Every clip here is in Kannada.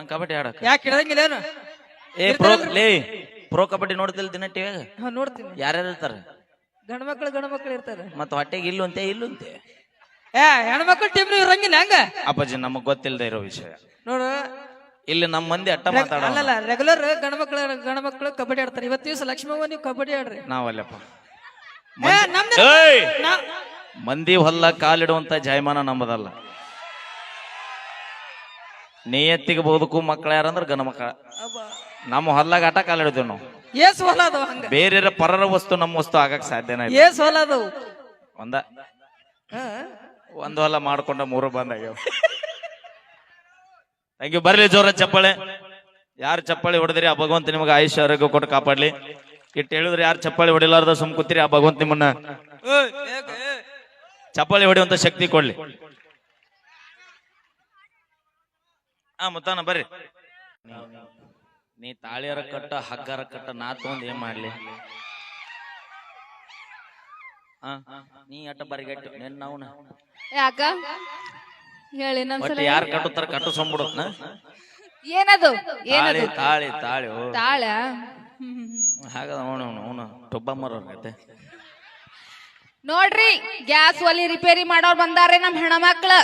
ನಂಗೆ ಕಬಡ್ಡಿ ಆಡಕ್. ಯಾಕೆ ಇಡಂಗಿಲ್ಲ ಏನು? ಏ ಪ್ರೋ ಲೇ ಪ್ರೋ ಕಬಡ್ಡಿ ನೋಡ್ತಿಲ್ಲ ದಿನ ಟಿವ್ಯಾಗ ಹಾ ನೋಡ್ತೀನಿ. ಯಾರ್ಯಾರು ಇರ್ತಾರ? ಗಂಡ ಮಕ್ಳು ಗಂಡ ಮಕ್ಳು ಇರ್ತಾರೆ. ಮತ್ತ ಹೊಟ್ಟೆಗೆ ಇಲ್ಲು ಅಂತೆ ಇಲ್ಲು ಅಂತೆ ಏ ಹೆಣ್ಮಕ್ಳು ಟೀಮ್ ಇರಂಗಿಲ್ಲ ಹಂಗ? ಅಪ್ಪಾಜಿ ನಮಗ್ ಗೊತ್ತಿಲ್ಲದೆ ಇರೋ ವಿಷಯ. ನೋಡು. ಇಲ್ಲಿ ನಮ್ಮ ಮಂದಿ ಅಟ್ಟ ಮಾತಾಡಲ್ಲ. ಅಲ್ಲಲ್ಲ ರೆಗ್ಯುಲರ್ ಗಂಡ ಮಕ್ಳು ಗಂಡ ಮಕ್ಳು ಕಬಡ್ಡಿ ಆಡ್ತಾರೆ. ಇವತ್ತು ದಿವಸ ಲಕ್ಷ್ಮವ್ವ ನೀವು ಕಬಡ್ಡಿ ಆಡ್ರಿ. ನಾವಲ್ಲಪ್ಪ. ಏ ನಮ್ದು ಏಯ್! ನಾ- ಮಂದಿ ಹೊಲ್ಲ ಕಾಲಿಡುವಂತ ಜಾಯಮಾನ ನಮ್ಮದಲ್ಲ ನಿಯತ್ತಿಗೆ ಬದುಕು ಮಕ್ಳು ಯಾರಂದ್ರೆ ಗನ ಮಕ್ಕಳ ನಮ್ಮ ಹೊಲ್ದಾಗ ಆಟ ಕಾಲಿಡ್ತೀವಿ ನಾವು. ಏಸ್ ಹೊಲ ಅದಾವ ಹಂಗ? ಬೇರೆ ಪರರ ವಸ್ತು ನಮ್ಮ ವಸ್ತು ಆಗಕ್ ಸಾಧ್ಯನ ಇಲ್ಲ. ಏಸ್ ಹೊಲ ಅದಾವು? ಒಂದ? ಹಾ. ಒಂದು ಹೊಲ ಮಾಡ್ಕೊಂಡ ಮೂರು ಬಂದಾಗ ಥ್ಯಾಂಕ್ ಯು. ಬರ್ಲಿ ಜೋರ ಚಪ್ಪಾಳೆ. ಯಾರು ಚಪ್ಪಾಳಿ ಹೊಡೆದ್ರಿ ಆ ಭಗವಂತ ನಿಮಗೆ ಆಯುಷ್ಯ ಆರೋಗ್ಯ ಕೊಟ್ಟು ಕಾಪಾಡ್ಲಿ. ಇಟ್ಟು ಹೇಳಿದ್ರೆ ಯಾರು ಚಪ್ಪಾಳಿ ಹೊಡಿಲಾರ್ದ ಸುಮ್ ಕೂತಿರಿ ಆ ಭಗವಂತ ನಿಮ್ಮನ್ನ. ಚಪ್ಪಾಳಿ ಹೊಡೆಯುವಂತ ಶಕ್ತಿ ಕೊಡ್ಲಿ. ಆ ಮುತ್ತಾನ ಬರ್ರಿ. ನೀ ತಾಳಿಯರ ಕಟ್ಟ ಹಗ್ಗರ ಕಟ್ಟ ನಾ ತಗೊಂಡ್ ಏನ್ ಮಾಡ್ಲಿ? ಆ, ನೀ ಅಟ್ಟ ಬರಿಗಟ್ಟು ನೆನ್ ನಾವ್ನ ಯಾಕ? ಹೇಳಿ ಒಟ್ಟು ಯಾರು ಕಟ್ಟುತ್ತಾರ ಕಟ್ಟಿಸ್ಕೊಂಡ್ಬಿಡುತ್ತ ಏನದು? ತಾಳಿ ಏನದು? ತಾಳಿ ತಾಳಿ ಓ. ತಾಳ? ಹಾಗದ ಅವನು ಅವನು ಟೊಬ್ಬ ಮರತೆ ನೋಡ್ರಿ ಗ್ಯಾಸ್ ಒಲಿ ರಿಪೇರಿ ಮಾಡೋರ್ ಬಂದಾರೆ ನಮ್ ಹೆಣ್ಣ ಮಕ್ಳು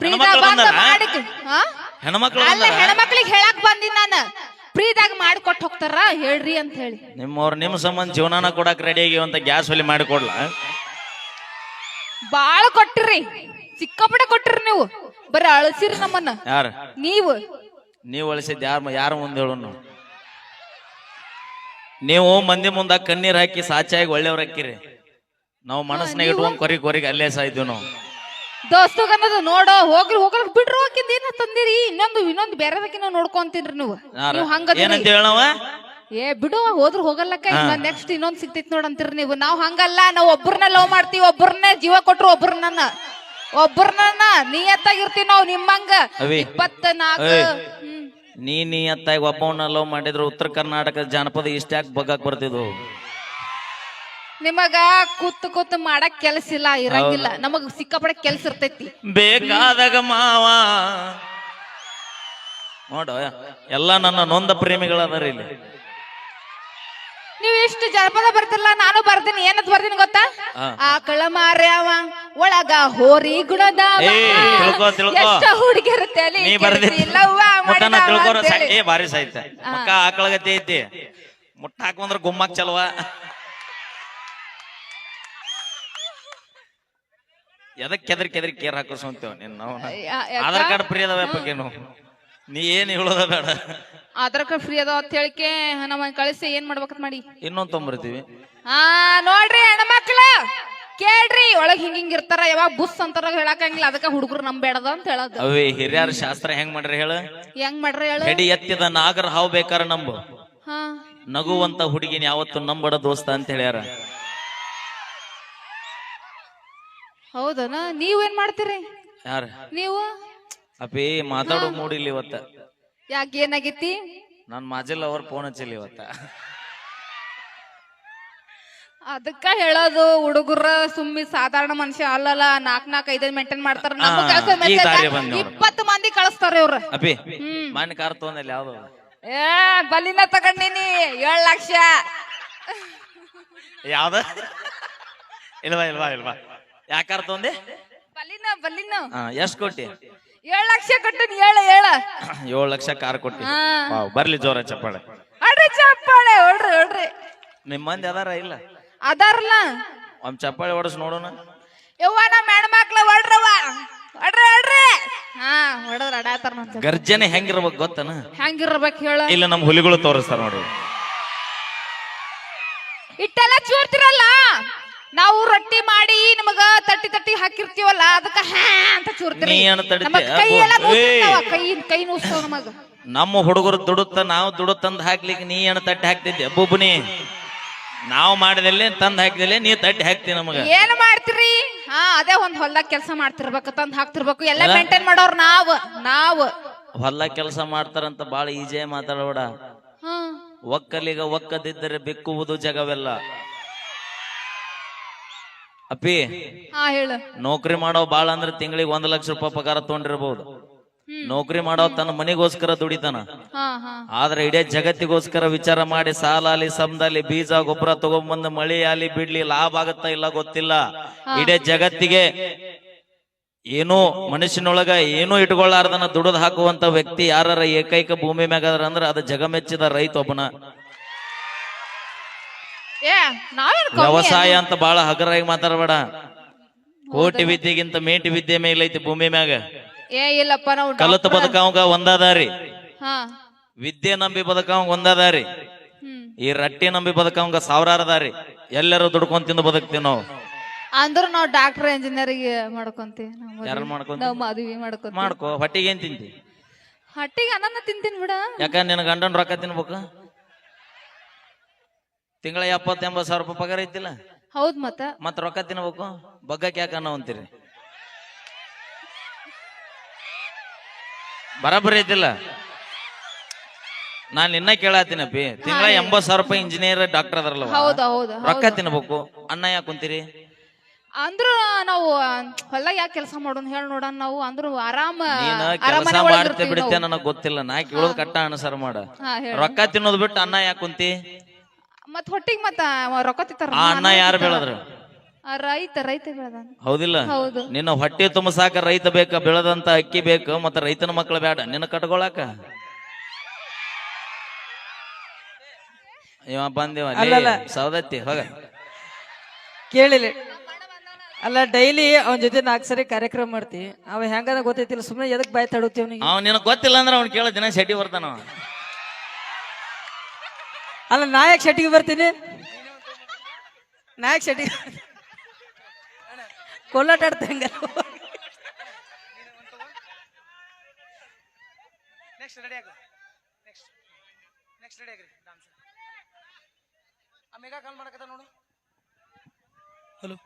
ಹೆಣ್ಮಕ್ಳು ಬಂದ ಬಂದಾರಾ? ಮಾಡಿಕ್ ಹಾ? ಹೆಣ್ಮಕ್ಳು ಅಲ್ಲ? ಹೆಣ್ಮಕ್ಳಿಗೆ ಹೇಳಕ್ ಬಂದಿನ ನಾನು. ಫ್ರೀದಾಗ ಮಾಡ್ಕೊಟ್ಟು ಹೋಗ್ತಾರ ಹೇಳ್ರಿ ಅಂತ ಹೇಳಿ. ನಿಮ್ಮವ್ರು ನಿಮ್ಮ ಸಂಬಂಧ ಜೀವನ ಕೊಡಕ್ ರೆಡಿ ಆಗಿವಂತ ಗ್ಯಾಸ್ ಒಲಿ ಮಾಡಿ ಕೊಡ್ಲ ಬಾಳ ಕೊಟ್ಟಿರಿ ಸಿಕ್ಕಾಪಟ್ಟೆ ಕೊಟ್ಟಿರಿ ನೀವು. ಬರೀ ಅಳಸಿರಿ ನಮ್ಮನ್ನ. ಯಾರು? ನೀವು. ನೀವು ಅಳಿಸಿದ್ ಯಾರ ಯಾರ ಮುಂದೆ ಹೇಳು ನಾವು ನೀವು ಮಂದಿ ಮುಂದ ಕಣ್ಣೀರ್ ಹಾಕಿ ಸಾಚಾಗಿ ಒಳ್ಳೆಯವ್ರ ಹಾಕಿರಿ. ನಾವು ಮನಸ್ನಾಗ ಇಟ್ಕೊಂಡ್ ಕೊರಿ ಕೊರಿಗೆ ಅಲ್ಲೇ ಸಾಯ್ತೀವಿ ನಾವು. ದೋಸ್ತಗನ್ನದು ನೋಡೋ ಹೋಗ್ರಿ ಹೋಗ್ರಿ ಬಿಡ್ರಿ ಹೋಗಿಂದ ಏನ ತಂದಿರಿ? ಇನ್ನೊಂದು ಇನ್ನೊಂದು ಬೇರೆದಕ್ಕಿನ್ನ ನೋಡ್ಕೊಂತೀನ್ರಿ ನೀವು? ನೀವು ಹಂಗ ಏನಂತ ಹೇಳವ ಏ ಬಿಡು ಹೋದ್ರು ಹೋಗಲ್ಲಕ್ಕ. ನೆಕ್ಸ್ಟ್ ಇನ್ನೊಂದ್ ಸಿಗ್ತೈತಿ ನೋಡಂತೀರಿ ನೀವು. ನಾವ್ ಹಂಗಲ್ಲ ನಾವ್ ಒಬ್ಬರನ್ನ ಲವ್ ಮಾಡ್ತೀವಿ ಒಬ್ಬರನ್ನ ಜೀವ ಕೊಟ್ರು ಒಬ್ಬರನ್ನ ಒಬ್ಬರನ್ನ ನಿಯತ್ತಾಗಿರ್ತೀವಿ ನಾವ್ ನಿಮ್ಮಂಗ. ಅವಿ. ಇಪ್ಪತ್ತ ನಾಲ್ಕು ಏಯ್. ಹ್ಮ್. ನೀ ನೀ ಅತ್ತಾಗ ಒಬ್ಬವನ್ನ ಲವ್ ಮಾಡಿದ್ರು ಉತ್ತರ ಕರ್ನಾಟಕ ಜಾನಪದ ಯಾಕೆ ಬಗ್ಗಾಕ್ ಬರ್ತಿದ್ವು? ನಿಮಗ ಕೂತ್ ಕೂತ್ ಮಾಡಕ್ ಕೆಲ್ಸ ಇಲ್ಲ ಇರಂಗಿಲ್ಲ. ನಮಗ್ ಸಿಕ್ಕಾಪಡೆ ಕೆಲ್ಸ ಇರ್ತೈತಿ. ಬೇಕಾದಾಗ ಮಾವ. ನೋಡ ಎಲ್ಲ ನನ್ನ ನೊಂದ ಪ್ರೇಮಿಗಳದಾರ ಇಲ್ಲಿ. ನೀವ್ ಎಷ್ಟು ಜನಪದ ಬರ್ತಿರಲ್ಲ ನಾನು ಬರ್ತೀನಿ. ಏನಂತ ಬರ್ತೀನಿ ಗೊತ್ತಾ? ಆ ಆಕಳ ಮಾರ್ಯಾವ ಒಳಗ ಹೋರಿ ಗುಣದ ತಿಳ್ಕೋ ತಿಳ್ಕೊ. ತಿಳ್ಕೊ ನೀ ಅಂತೇಳಿ. ಏ ಬಾರಿ ಸಾಯ್ತ. ಮಕ್ಕ ಆಕಳಗತಿ ಐತಿ. ಮುಟ್ಟ ಹಾಕೊಂಡ್ರ ಗುಮ್ಮಕ್ ಚಲವ. ಎದಕ್ ಕೆದರಿ ಕೆದರಿ ಕೇರ್ ಹಾಕಿಸ್ಕೊಂತೇವ ನಿನ್ನ ನಾವು? ಆಧಾರ್ ಕಾರ್ಡ್ ಫ್ರೀ ಅದಾವ ನೀ ಏನ್ ಹೇಳೋದ ಬೇಡ. ಆಧಾರ್ ಕಾರ್ಡ್ ಫ್ರೀ ಅದಾವ ಅಂತ ಹೇಳಿಕೆ ನಮ್ಮ ಕಳಿಸಿ ಏನ್ ಮಾಡ್ಬೇಕಂತ ಮಾಡಿ? ಇನ್ನೊಂದ್ ತೊಂಬರ್ತೀವಿ. ಆ ನೋಡ್ರಿ ಹೆಣ್ಮಕ್ಳ. ಕೇಳ್ರಿ ಒಳಗ್ ಹಿಂಗ ಹಿಂಗ ಇರ್ತಾರ ಯಾವಾಗ ಬುಸ್ ಅಂತಾರ ಹೇಳಕಂಗಿಲ್ಲ ಅದಕ್ಕ ಹುಡುಗರು ನಂಬೇಡದ ಅಂತ ಹೇಳೋದು. ಅವೇ ಹಿರಿಯರ ಶಾಸ್ತ್ರ ಹೆಂಗ್ ಮಾಡ್ರಿ ಹೇಳ? ಹೆಂಗ್ ಮಾಡ್ರಿ ಹೇಳು? ಹೆಡಿ ಎತ್ತಿದ ನಾಗರ ಹಾವು ಬೇಕಾರ ನಂಬು. ಹಾ. ನಗುವಂತ ಹುಡುಗಿನ ಯಾವತ್ತು ನಂಬಡ ದೋಸ್ತ ಅಂತ ಹೇಳ್ಯಾರ. ಹೌದನ? ನೀವೇನ್ ಮಾಡ್ತೀರಿ? ಯಾರ? ನೀವು? ಅಪ್ಪಿ ಮಾತಾಡೋ ಮೂಡಿಲ್ಲ ಇವತ್ತ. ಯಾಕೆ ಏನಾಗೈತಿ? ನನ್ ಮಾಜಿಲ್ ಅವ್ರ ಫೋನ್ ಹಚ್ಚಿಲ್ಲ ಇವತ್ತ. ಅದಕ್ಕ ಹೇಳೋದು ಹುಡುಗರ ಸುಮ್ಮಿ ಸಾಧಾರಣ ಮನುಷ್ಯ ಅಲ್ಲಲ್ಲ ನಾಕ್ ನಾಕ್ ಐದ್ ಮೇಂಟೈನ್ ಮಾಡ್ತಾರ. ನಮ್ಮ ಆ, ಕೆಲಸ ಈ ದಾರಿ ಬಂದ್ ನೋಡು. ಇಪ್ಪತ್ತು ಮಂದಿ ಕಳಿಸ್ತಾರ ಇವ್ರ. ಅಪ್ಪಿ ಹ್ಮ್. ಮನೆ ಕಾರ್ ತಗೊಂಡಲ್ಲ ಯಾವ್ದು? ಏ ಬಲಿನ ತಗೊಂಡಿನಿ ಏಳ್ ಲಕ್ಷ. ಯಾವ್ದ? ಇಲ್ವಾ ಇಲ್ವಾ ಇಲ್ವಾ? ಯಾಕಾರ ತೊಂದೆ? ಬಲಿನ ಬಲಿನ ಹಾ ಎಷ್ಟ್ ಕೊಟ್ಟಿ? ಏಳು ಲಕ್ಷ ಕೊಟ್ಟಿನಿ ಏಳ ಏಳ. ಏಳು ಲಕ್ಷ ಕಾರ್ ಕೊಟ್ಟಿ. ವಾವ್, ಬರ್ಲಿ ಜೋರ ಚಪ್ಪಾಳೆ. ಹೊಡ್ರಿ ಚಪ್ಪಾಳೆ ಹೊಡ್ರಿ ಹೊಡ್ರಿ. ನಿಮ್ ಮಂದಿ ಅದಾರ ಇಲ್ಲ? ಅದಾರಲ್ಲ. ಒಂದ್ ಚಪ್ಪಾಳೆ ಹೊಡಸ್ ನೋಡೋಣ. ಯವ್ವ ನಮ್ಮ ಹೆಣ್ಮಕ್ಳ ಹೊಡ್ರವ್ವ. ಹೊಡ್ರಿ ಹೊಡ್ರಿ. ಹಾ ಹೊಡದ್ರ ಅಡಾತಾರ ನನ್ ಗರ್ಜನೆ ಹೆಂಗಿರ್ಬೇಕು ಗೊತ್ತನ? ಹೆಂಗಿರ್ಬೇಕು ಹೇಳ. ಇಲ್ಲ ನಮ್ ಹುಲಿಗಳು ತೋರಿಸ್ತಾರ ನೋಡಿ ಇಟ್ಟೆಲ್ಲ ಚೂರ್ತಿರಲ್ಲ? ನಾವು ರೊಟ್ಟಿ ಮಾಡಿ ನಿಮಗ ತಟ್ಟಿ ತಟ್ಟಿ ಹಾಕಿರ್ತೀವಲ್ಲ ಅದಕ್ಕ ಹ್ಯಾ ಅಂತ ಚೂರ್ತಿರಿ. ನೀ ಏನ್ ತಡಿತೀಯ? ನಮಗ್ ಕೈ ಎಲ್ಲ ಅಬ್ಬೋ. ಕೈ ಕೈ ನೋಸ್ತಾವ ನಮಗ. ನಮ್ಮ ಹುಡುಗರು ದುಡುತ್ತ ನಾವು ದುಡುತ್ತಂದ್ ಹಾಕ್ಲಿಕ್ಕೆ ನೀ ಏನು ತಟ್ಟಿ ಹಾಕ್ತಿದ್ದೆ? ಬುಬ್ಬುನಿ ನಾವು ಮಾಡಿದಲ್ಲಿ ತಂದು ಹಾಕಿದಲ್ಲಿ ನೀ ತಟ್ಟಿ ಹಾಕ್ತಿ ನಮಗ. ಏನ್ ಮಾಡ್ತೀರಿ? ಹಾ ಅದೇ ಒಂದ್ ಹೊಲ್ದಾಗ ಕೆಲಸ ಮಾಡ್ತಿರ್ಬೇಕು ತಂದು ಹಾಕ್ತಿರ್ಬೇಕು ಎಲ್ಲ ಎಲ್ಲ? ಮೇಂಟೈನ್ ಮಾಡೋರ್ ನಾವ್ ನಾವ್. ಹೊಲ ಕೆಲಸ ಮಾಡ್ತಾರಂತ ಬಾಳ ಈಜೆ ಮಾತಾಡೋಡ ಹಾ. ಒಕ್ಕಲಿಗ ಒಕ್ಕದಿದ್ದರೆ ಬೆಕ್ಕುವುದು ಜಗವೆಲ್ಲ. ಅಪ್ಪಿ ಹಾ ಹೇಳು. ನೌಕರಿ ಮಾಡೋ ಬಾಳ ಅಂದ್ರೆ ತಿಂಗಳಿಗೆ ಒಂದ್ ಲಕ್ಷ ರೂಪಾಯಿ ಪಗಾರ ತಗೊಂಡಿರ್ಬಹುದು ನೌಕರಿ ಮಾಡೋ ತನ್ನ ಮನೆಗೋಸ್ಕರ ದುಡಿತಾನ. ಹಾ ಹಾ. ಆದ್ರೆ ಇಡೀ ಜಗತ್ತಿಗೋಸ್ಕರ ವಿಚಾರ ಮಾಡಿ ಸಾಲ ಅಲ್ಲಿ ಸಮದಲ್ಲಿ ಬೀಜ ಗೊಬ್ಬರ ತಗೊಂಡ್ಬಂದು ಮಳಿ ಅಲ್ಲಿ ಬಿಡ್ಲಿ ಲಾಭ ಆಗತ್ತಾ ಇಲ್ಲ ಗೊತ್ತಿಲ್ಲ. ಇಡೇ ಜಗತ್ತಿಗೆ ಏನು ಮನುಷ್ಯನೊಳಗ ಏನು ಇಟ್ಕೊಳ್ಳಾರ್ದನ ದುಡಿದು ಹಾಕುವಂತ ವ್ಯಕ್ತಿ ಯಾರ ಏಕೈಕ ಭೂಮಿ ಮ್ಯಾಗ ಅಂದ್ರೆ ಅಂದ್ರ ಅದು ಜಗಮೆಚ್ಚಿದ ರೈತ ಒಬ್ಬನ ಏ ನಾವೇನ್ ವ್ಯವಸಾಯ ಅಂತ ಬಹಳ ಹಗರಾಗಿ ಮಾತಾಡಬೇಡ. ಕೋಟಿ ವಿದ್ಯೆಗಿಂತ ಮೇಟಿ ವಿದ್ಯೆ ಮೇಲೆ ಐತಿ ಭೂಮಿ ಮ್ಯಾಗ. ಏ ಇಲ್ಲಪ್ಪ ನಾವು ಕಲತ ಬದುಕಾವಂಗ ಒಂದಾದಾರಿ ಹಾ. ವಿದ್ಯೆ ನಂಬಿ ಬದುಕಾವಂಗ ಒಂದಾದಾರಿ ಈ ರಟ್ಟಿ ನಂಬಿ ಬದುಕಾವಂಗ ಸಾವಿರಾರದಾರಿ ಎಲ್ಲರೂ ದುಡ್ಕೊಂಡ್ ತಿಂದು ಬದುಕ್ತೀವಿ ನಾವು. ಅಂದ್ರೆ ನಾವು ಡಾಕ್ಟರ್ ಇಂಜಿನಿಯರಿಂಗ್ ಮಾಡ್ಕೊಂತೀವಿ. ಯಾರು? ನಾವ್ ಮದ್ವಿ ಮಾಡ್ಕೋ ಹೊಟ್ಟಿಗೆ ಏನ್ ತಿಂತಿ? ಹಟ್ಟಿಗೆ ಅನ್ನ ತಿಂತೀನಿ ಬಿಡ. ಯಾಕ ನಿನ್ನ ಗಂಡನ ರೊಕ್ಕ ತಿನ್ಬೇಕು? ತಿಂಗಳ ಎಪ್ಪತ್ತ ಎಂಬತ್ತು ಸಾವಿರ ರೂಪಾಯಿ ಪಗಾರ ಐತಿಲ್ಲ? ಹೌದ್ ಮತ್ತ. ಮತ್ ರೊಕ್ಕ ತಿನ್ಬೇಕು? ಬಗ್ಗಕ್ಕೆ ಯಾಕ ಅನ್ನೋ ಅಂತೀರಿ. ಬರಬರಿ ಐತಿಲ್ಲ? ನಾನ್ ನಿನ್ನ ಕೇಳತ್ತೀನಪ್ಪಿ ತಿಂಗಳ ಎಂಬತ್ ಸಾವಿರ ರೂಪಾಯಿ ಇಂಜಿನಿಯರ್ ಡಾಕ್ಟರ್ ಅದರಲ್ಲ ಹೌದ ಹೌದ ರೊಕ್ಕ ತಿನ್ಬೇಕು. ಅನ್ನ ಯಾಕೆ ಕುಂತೀರಿ? ಅಂದ್ರ ನಾವು ಹೊಲ್ದಾಗ ಯಾಕೆ ಕೆಲಸ ಮಾಡೋಣ ಹೇಳ ನೋಡೋಣ ನಾವು. ಅಂದ್ರು ಆರಾಮ ನೀನ ಕೆಲಸ ಮಾಡ್ತೇ ಬಿಡುತ್ತೆ ಬಿಡ್ತೇ ನನಗ್ ಗೊತ್ತಿಲ್ಲ. ನಾ ಕೇಳೋದ್ ಕಟ್ಟ ಅನುಸಾರ ಮಾಡ. ರೊಕ್ಕ ತಿನ್ನೋದ್ ಬಿಟ್ಟು ಅನ್ನ ಯಾಕೆ ಕುಂತಿ? ಮತ್ ಹೊಟ್ಟಿಗೆ ಮತ್ತ ಅವ ರೊಕ್ಕ ತಿಂತಾರ ಆ ಅನ್ನ ಯಾರು ಬೆಳೆದ್ರು? ರೈತ ರೈತ ಬೆಳೆದ ಹೌದಿಲ್ಲ? ಹೌದು. ನಿನ್ನ ಹೊಟ್ಟೆ ತುಂಬಸಾಕ ರೈತ ಬೇಕ ಬೆಳದಂತ ಅಕ್ಕಿ ಬೇಕು ಮತ್ತ ರೈತನ ಮಕ್ಕಳು ಬೇಡ ನಿನ್ನ ಕಟ್ಕೊಳಕ? ಇವ ಬಂದಿವ ಅಲ್ಲಲ್ಲ. ಸೌದತ್ತಿ ಹೋಗ. ಕೇಳಿಲಿ. ಅಲ್ಲ ಡೈಲಿ ಅವನ ಜೊತೆ ನಾಲ್ಕು ಸರಿ ಕಾರ್ಯಕ್ರಮ ಮಾಡ್ತಿ. ಅವ ಹೆಂಗ ಗೊತ್ತೈತಿಲ್ಲ ಸುಮ್ಮನೆ ಎದಕ್ ಬಾಯ್ ತಡುತ್ತಿ ಅವನಿಗೆ? ಅವ್ ನಿನಗ್ ಗೊತ್ತಿಲ್ಲ ಅಂದ್ರೆ ಅವ್ನು ಕೇಳ ದಿನ ಶೆಟ್ಟಿ ಬರ್ತಾನ ಅವ. ಅಲ್ಲ ನಾಯಕ್ ಶೆಟ್ಟಿಗೆ ಬರ್ತೀನಿ. ನಾಯಕ್ ಶೆಟ್ಟಿಗೆ ಕೋಲಾಟ ಆಡ್ತಾ ಹೆಂಗ ನೆಕ್ಸ್ಟ್ ರೆಡಿ ಆಗು ನೆಕ್ಸ್ಟ್ ನೆಕ್ಸ್ಟ್ ರೆಡಿ ಆಗ್ರಿ ಡಾನ್ಸ್ ಆ ಮೇಘಾ ಕಾಲ್ ಮಾಡಕತ್ತ ನೋಡು. ಹಲೋ